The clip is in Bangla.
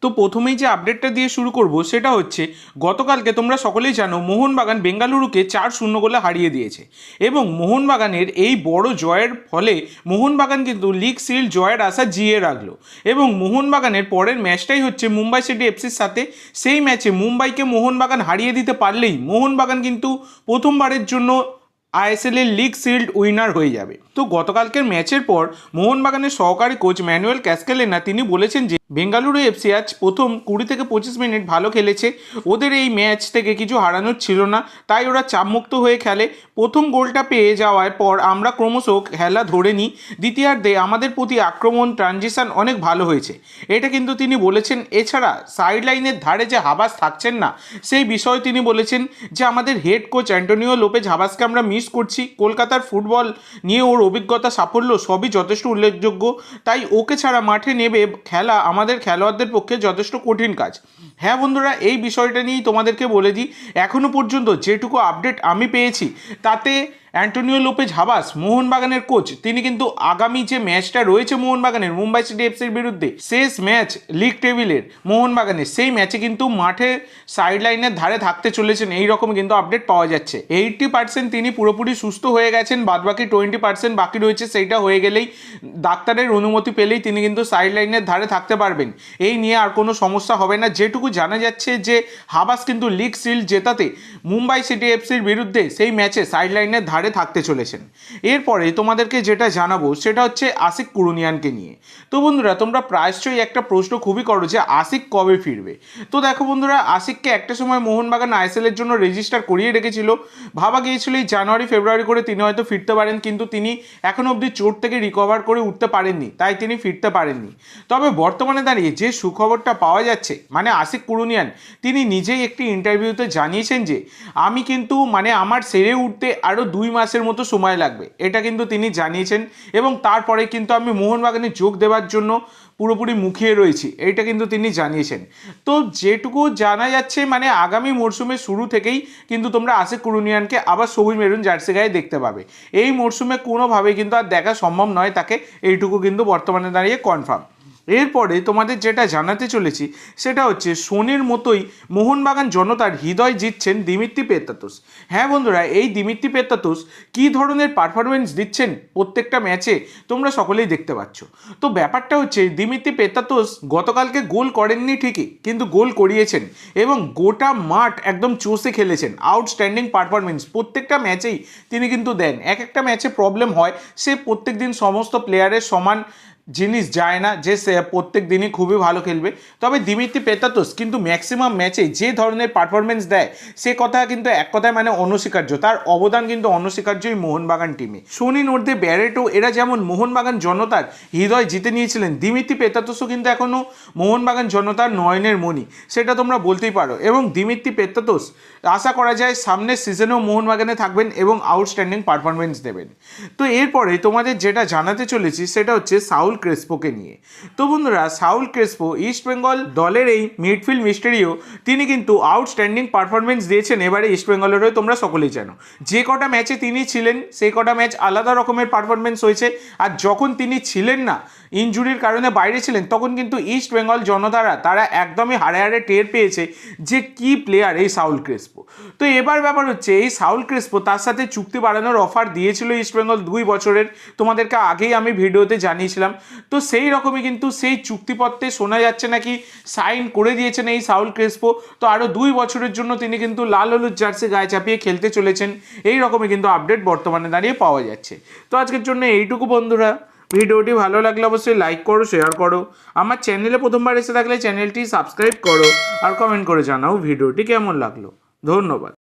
তো প্রথমেই যে আপডেটটা দিয়ে শুরু করব সেটা হচ্ছে, গতকালকে তোমরা সকলেই জানো মোহনবাগান বেঙ্গালুরুকে চার শূন্য গোলে হারিয়ে দিয়েছে। এবং মোহনবাগানের এই বড় জয়ের ফলে মোহনবাগান কিন্তু লিগ সিল জয়ের আশা জিয়ে রাখল। এবং মোহনবাগানের পরের ম্যাচটাই হচ্ছে মুম্বাই সিটি এফসির সাথে। সেই ম্যাচে মুম্বাইকে মোহনবাগান হারিয়ে দিতে পারলেই মোহনবাগান কিন্তু প্রথমবারের জন্য আইএসএল এর লিগ শিল্ড উইনার হয়ে যাবে। তো গতকালকের ম্যাচের পর মোহনবাগানের সহকারী কোচ ম্যানুয়েল ক্যাসকেলেনা তিনি বলেছেন যে, বেঙ্গালুরু এফসি আজ প্রথম কুড়ি থেকে পঁচিশ মিনিট ভালো খেলেছে। ওদের এই ম্যাচ থেকে কিছু হারানোর ছিল না, তাই ওরা চাপমুক্ত হয়ে খেলে। প্রথম গোলটা পেয়ে যাওয়ার পর আমরা ক্রমশ খেলা ধরে নিই। দ্বিতীয়ার্ধে আমাদের প্রতি আক্রমণ ট্রানজিশন অনেক ভালো হয়েছে। এটা কিন্তু তিনি বলেছেন। এছাড়া সাইড লাইনের ধারে যে হাবাস থাকছেন না, সেই বিষয়ে তিনি বলেছেন যে, আমাদের হেড কোচ অ্যান্টোনিও লোপেজ হাবাসকে আমরা মিস করছি। কলকাতার ফুটবল নিয়ে ওর অভিজ্ঞতা, সাফল্য সবই যথেষ্ট উল্লেখযোগ্য। তাই ওকে ছাড়া মাঠে নেবে খেলা আমাদের খেলোয়াড়দের পক্ষে যথেষ্ট কঠিন কাজ। হ্যাঁ বন্ধুরা, এই বিষয়টা নিয়েই তোমাদেরকে বলে দিই এখনও পর্যন্ত যেটুকু আপডেট আমি পেয়েছি, তাতে অ্যান্টোনিও লোপেজ হাবাস, মোহনবাগানের কোচ। তিনি কিন্তু আগামী যে ম্যাচটা রয়েছে মোহনবাগানের, মুম্বাই সিটি এফসির বিরুদ্ধে, শেষ ম্যাচ লিগ টেবিলের মোহনবাগানের সেই ম্যাচে কিন্তু মাঠে সাইড লাইনের ধারে থাকতে চলেছেন। এই রকম কিন্তু আপডেট পাওয়া যাচ্ছে। এইটটি পার্সেন্ট তিনি পুরোপুরি সুস্থ হয়ে গেছেন, বাদবাকি টোয়েন্টি পার্সেন্ট বাকি রয়েছে, সেইটা হয়ে গেলেই ডাক্তারের অনুমতি পেলেই তিনি কিন্তু সাইড লাইনের ধারে থাকতে পারবেন। এই নিয়ে আর কোনো সমস্যা হবে না। যেটুকু জানা যাচ্ছে যে হাবাস কিন্তু লিগ সিল জেতাতে মুম্বাই সিটি এফসির বিরুদ্ধে সেই ম্যাচে সাইড লাইনের ধারে থাকতে চলেছেন। এরপরে তোমাদেরকে যেটা জানাব সেটা হচ্ছে আশিক কুরুনিয়ানকে নিয়ে। তো বন্ধুরা, তোমরা প্রায়শই একটা প্রশ্ন খুবই করো যে আশিক কবে ফিরবে? তো দেখো বন্ধুরা, আশিককে একটা সময় মোহনবাগান আইএসএল এর জন্য রেজিস্টার করিয়ে রেখেছিল। ভাবা গিয়েছিল এই জানুয়ারি, ফেব্রুয়ারি করে তিনি হয়তো ফিরতে পারেন, কিন্তু তিনি এখনও অবধি চোট থেকে রিকভার করে উঠতে পারেননি, তাই তিনি ফিরতে পারেননি। তবে বর্তমানে দাঁড়িয়ে যে সুখবরটা পাওয়া যাচ্ছে মানে আশিক কুরুনিয়ান, তিনি নিজেই একটি ইন্টারভিউতে জানিয়েছেন যে, আমি কিন্তু মানে আমার সেরে উঠতে আরও দুই মাসের মতো সময় লাগবে। এটা কিন্তু তিনি জানিয়েছেন এবং তারপরে কিন্তু আমি মোহনবাগানে যোগ দেওয়ার জন্য পুরোপুরি মুখিয়ে রয়েছি, এইটা কিন্তু তিনি জানিয়েছেন। তো যেটুকু জানা যাচ্ছে মানে আগামী মরশুমের শুরু থেকেই কিন্তু তোমরা আশিক কুরুনিয়ানকে আবার সবুজ মেরুন জার্সি গায়ে দেখতে পাবে। এই মরশুমে কোনোভাবেই কিন্তু আর দেখা সম্ভব নয় তাকে, এইটুকু কিন্তু বর্তমানে দাঁড়িয়ে কনফার্ম এরপরে তোমাদের যেটা জানাতে চলেছি, সেটা হচ্ছে সোনির মতোই মোহনবাগান জনতার হৃদয় জিতছেন দিমিত্রি পেত্তাতুস। হ্যাঁ বন্ধুরা, এই দিমিত্রি পেত্তাতুস কী ধরনের পারফরমেন্স দিচ্ছেন প্রত্যেকটা ম্যাচে তোমরা সকলেই দেখতে পাচ্ছ। তো ব্যাপারটা হচ্ছে দিমিত্রি পেত্তাতুস গতকালকে গোল করেননি ঠিকই, কিন্তু গোল করিয়েছেন এবং গোটা মাঠ একদম চষে খেলেছেন। আউটস্ট্যান্ডিং পারফরমেন্স প্রত্যেকটা ম্যাচেই তিনি কিন্তু দেন। এক একটা ম্যাচে প্রবলেম হয়, সে প্রত্যেক দিন সমস্ত প্লেয়ারের সমান জিনিস যায় না, যে সে প্রত্যেক দিনই খুবই ভালো খেলবে। তবে দিমিত্রি পেতাতোস কিন্তু ম্যাক্সিমাম ম্যাচে যে ধরনের পারফরমেন্স দেয়, সে কথা কিন্তু এক কথায় মানে অনস্বীকার্য। তার অবদান কিন্তু অনস্বীকার্যই মোহনবাগান টিমে সোনি নর্দে ব্যারেটো, এরা যেমন মোহনবাগান জনতার হৃদয় জিতে নিয়েছিলেন, দিমিত্রি পেতাতোসও কিন্তু এখনও মোহনবাগান জনতার নয়নের মণি। সেটা তোমরা বলতেই পারো। এবং দিমিত্রি পেতাতোস আশা করা যায় সামনের সিজনেও মোহনবাগানে থাকবেন এবং আউটস্ট্যান্ডিং পারফরমেন্স দেবেন। তো এরপরে তোমাদের যেটা জানাতে চলেছি, সেটা হচ্ছে সাউল ক্রেসপোকে নিয়ে। তো বন্ধুরা, সাউল ক্রেসপো, ইস্ট বেঙ্গল দলের এই মিডফিল্ড মিস্টেরিও তিনি কিন্তু আউটস্ট্যান্ডিং পারফরমেন্স দিয়েছেন। এবারে ইস্ট বেঙ্গলের হয়ে তোমরা সকলেই জানো। যে কটা ম্যাচে তিনি ছিলেন, সেই কটা ম্যাচ আলাদা রকমের পারফরমেন্স হয়েছে। আর যখন তিনি ছিলেন না ইনজুরির কারণে বাইরে ছিলেন, তখন কিন্তু ইস্ট বেঙ্গল জনতারা, তারা একদমই হারে হারে টের পেয়েছে যে কি প্লেয়ার এই সাউল ক্রেসপো। তো এবার ব্যাপার হচ্ছে, এই সাউল ক্রেসপো তার সাথে চুক্তি বাড়ানোর অফার দিয়েছিল ইস্ট বেঙ্গল দুই বছরের। তোমাদেরকে আগেই আমি ভিডিওতে জানিয়েছিলাম। তো সেই রকমই কিন্তু সেই চুক্তিপত্রে শোনা যাচ্ছে নাকি সাইন করে দিয়েছেন এই সাউল ক্রেসপো। তো আরও দুই বছরের জন্য তিনি কিন্তু লাল হলুদ জার্সি গায়ে চাপিয়ে খেলতে চলেছেন। এই রকমই কিন্তু আপডেট বর্তমানে দাঁড়িয়ে পাওয়া যাচ্ছে। তো আজকের জন্য এইটুকু বন্ধুরা। ভিডিওটি ভালো লাগলে অবশ্যই লাইক করো শেয়ার করো। আমার চ্যানেলে প্রথমবার এসে থাকলে চ্যানেলটি সাবস্ক্রাইব করো আর কমেন্ট করে জানাও ভিডিওটি কেমন লাগল। ধন্যবাদ।